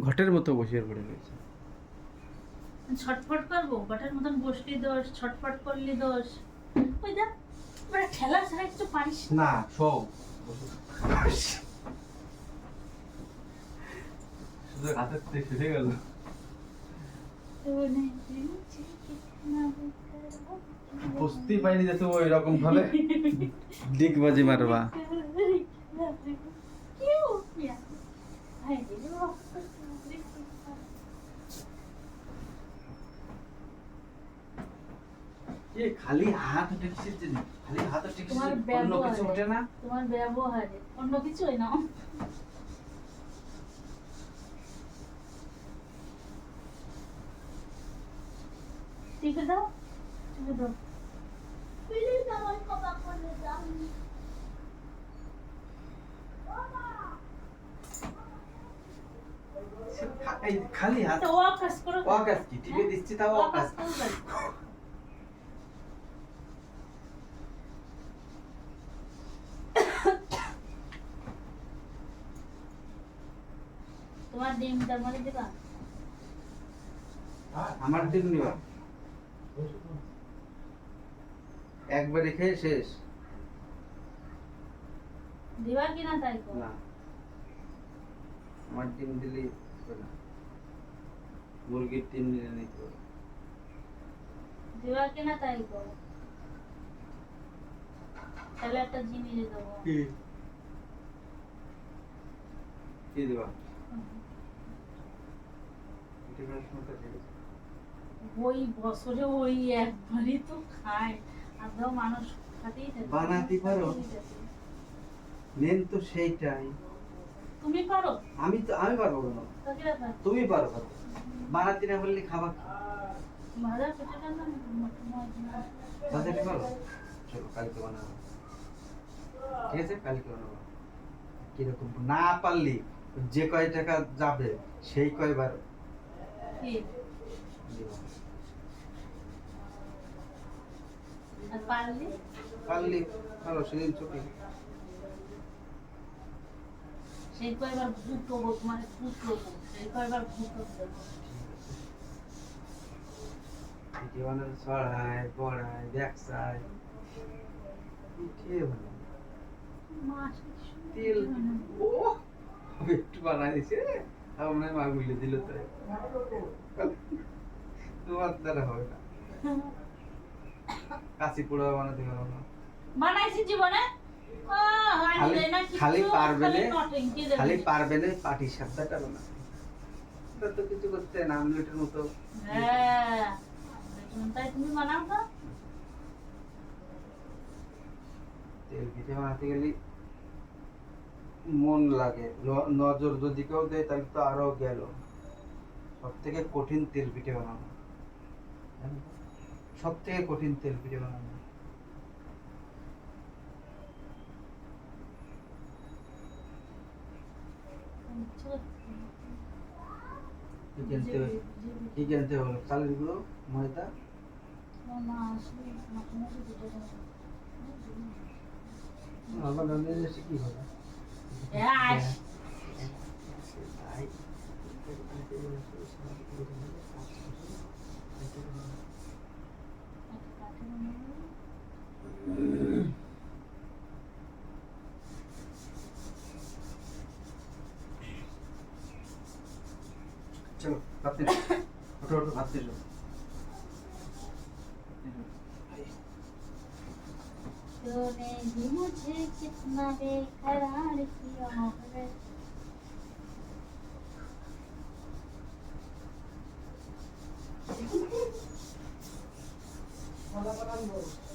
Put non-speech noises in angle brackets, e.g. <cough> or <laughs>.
ঘটের মতো বসিয়ে পড়ে রয়েছে। ছটফট করব? বাটার মতন বসলি দোষ ছটফট করলি দোষ। ওই দেখ মানে খেলা ছাড়া কিছু পারিস না। শোও শুধু হাতের থেকে ফিরে গেল। বুঝতেই পাইনি যে তুমি ওইরকম ভাবে <laughs> ডিগবাজি মারবা। এ খালি হাত কিসের জন্য খালি হাত কিসের অন্য কিছু। ওঠে না? তোমার ব্যবহারে অন্য কিছুই না। টিপে দাও টিপে দাও। প্লিজ আমার কথা করে দাও। খালি হাত। তো ওয়া কাজ করো। ওয়াকাস কি? টিপে দিচ্ছি তাও ওয়া ওয়াকাস তোমার ডিমটা মারি দিবা? আমার দিন নিবা একবারে খেয়ে শেষ। দিবা কিনা তাই কো? না। আমার ডিম দিলে না। মুরগির ডিম দিলে নিতে দিবা কিনা তাই কো? তাহলে একটা জিনিস দেবো কি? কি দেবা? ওই বছরে ওই একবারই তো খায়। আদৌ মানুষ খাতেই থাকে। বানাতে পারো? মেন তো সেইটাই। তুমি পারো? আমি তো আমি পারব ব্যাপার তুমি পারো বানাতে না বললে খাবার ভাজা পেটেটা না পারো? চলো কালকে বানাবো। ঠিক আছে? কালকে বানাবো। কীরকম? না পারলি যে কয় টাকা যাবে সেই কয়বার কি? দিবা। পারলি? পারলি পারো সেদিন ছুটি। সেই কয়বার ভুটো মানে ফুটো সেই কয়বার ভুটো দেবো ছড়ায় পড়ায় ব্যবসায় বানায়। তেল ও একটু বানাই দিছে আমার মা গুলে দিল তাই তোমার দ্বারা হবে না। কাশি পোড়া বানাতে পারো না বানাইছি জীবনে? খালি না পারবে খালি না পারবে না পাটি সাপটাটা বানা তো কিছু করতে না আমলেটের মতো। হ্যাঁ তুমি বানাও তো। তেল পিঠে বানাতে গেলে মন লাগে। নজর যদি কেউ দেয়, তাহলে তো আরও গেল। সব থেকে কঠিন তেল পিঠে বানানো। সব থেকে কঠিন তেল পিঠে বানানো। কি হবে হলো চালের গুঁড়ো ময়দা। আমার কি হবে। এই, তাই একটা কাঠি বানাবো। চলো ভাত দিন ওঠো ওঠো ভাত দিল तूने भी मुझे कितना बेकरार किया है Thank you.